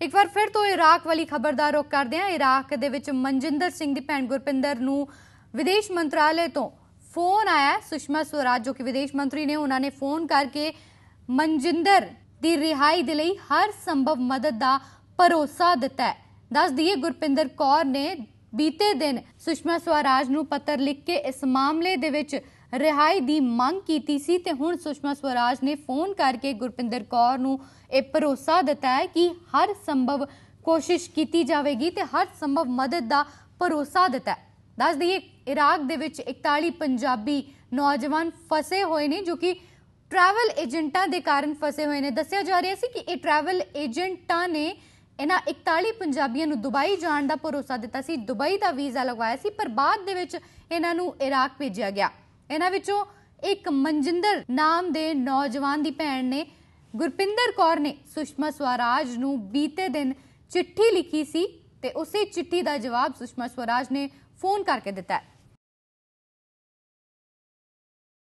ਇੱਕ ਵਾਰ ਫਿਰ ਤੋਂ ਇਰਾਕ ਵਾਲੀ ਖਬਰ ਦਾ ਰੁਖ ਕਰਦੇ ਹਾਂ। ਇਰਾਕ ਦੇ ਵਿੱਚ ਮਨਜਿੰਦਰ ਸਿੰਘ ਦੀ ਭੈਣ ਗੁਰਪਿੰਦਰ ਨੂੰ ਵਿਦੇਸ਼ ਮੰਤਰਾਲੇ ਤੋਂ ਫੋਨ ਆਇਆ। ਸੁਸ਼ਮਾ ਸਵਰਾਜ, ਜੋ ਕਿ ਵਿਦੇਸ਼ ਮੰਤਰੀ ਨੇ, ਉਹਨਾਂ ਨੇ ਫੋਨ ਕਰਕੇ ਮਨਜਿੰਦਰ ਦੀ ਰਿਹਾਈ ਦੇ ਲਈ ਹਰ ਸੰਭਵ ਮਦਦ ਦਾ ਭਰੋਸਾ ਦਿੱਤਾ ਹੈ। ਦੱਸ ਦਈਏ, ਗੁਰਪਿੰਦਰ ਕੌਰ ਨੇ ਬੀਤੇ ਦਿਨ ਸੁਸ਼ਮਾ ਸਵਰਾਜ ਨੂੰ ਪੱਤਰ ਲਿਖ ਕੇ ਇਸ ਮਾਮਲੇ ਦੇ ਵਿੱਚ ਰਿਹਾਈ ਦੀ ਮੰਗ ਕੀਤੀ ਸੀ ਤੇ ਹੁਣ ਸੁਸ਼ਮਾ ਸਵਰਾਜ ਨੇ ਫੋਨ ਕਰਕੇ ਗੁਰਪਿੰਦਰ ਕੌਰ ਨੂੰ ਇਹ ਭਰੋਸਾ ਦਿੱਤਾ ਹੈ ਕਿ ਹਰ ਸੰਭਵ ਕੋਸ਼ਿਸ਼ ਕੀਤੀ ਜਾਵੇਗੀ ਤੇ ਹਰ ਸੰਭਵ ਮਦਦ ਦਾ ਭਰੋਸਾ ਦਿੱਤਾ ਹੈ। ਦੱਸ ਦਈਏ, ਇਰਾਕ ਦੇ ਵਿੱਚ 41 ਪੰਜਾਬੀ ਨੌਜਵਾਨ ਫਸੇ ਹੋਏ ਨੇ ਜੋ ਕਿ ਟਰੈਵਲ ਏਜੰਟਾਂ ਦੇ ਕਾਰਨ ਫਸੇ ਹੋਏ ਨੇ। ਦੱਸਿਆ ਜਾ ਰਿਹਾ ਸੀ ਕਿ ਇਹ ਟਰੈਵਲ ਏਜੰਟਾਂ ਨੇ ਇਹਨਾਂ 41 ਪੰਜਾਬੀਆਂ ਨੂੰ ਦੁਬਈ ਜਾਣ ਦਾ ਭਰੋਸਾ ਦਿੱਤਾ ਸੀ। ਦੁਬਈ ਦਾ ਵੀਜ਼ਾ ਲਗਵਾਇਆ ਸੀ, ਪਰ ਬਾਅਦ ਦੇ ਵਿੱਚ ਇਹਨਾਂ ਨੂੰ ਇਰਾਕ ਭੇਜਿਆ ਗਿਆ। ਇਹਨਾਂ ਵਿੱਚੋਂ ਇੱਕ ਮਨਜਿੰਦਰ ਨਾਮ ਦੇ ਨੌਜਵਾਨ ਦੀ ਭੈਣ ਨੇ ਗੁਰਪਿੰਦਰ ਕੌਰ ਨੇ ਸੁਸ਼ਮਾ ਸਵਰਾਜ ਨੂੰ ਬੀਤੇ ਦਿਨ ਚਿੱਠੀ ਲਿਖੀ ਸੀ ਤੇ ਉਸੇ ਚਿੱਠੀ ਦਾ ਜਵਾਬ ਸੁਸ਼ਮਾ ਸਵਰਾਜ ਨੇ ਫੋਨ ਕਰਕੇ ਦਿੱਤਾ ਹੈ।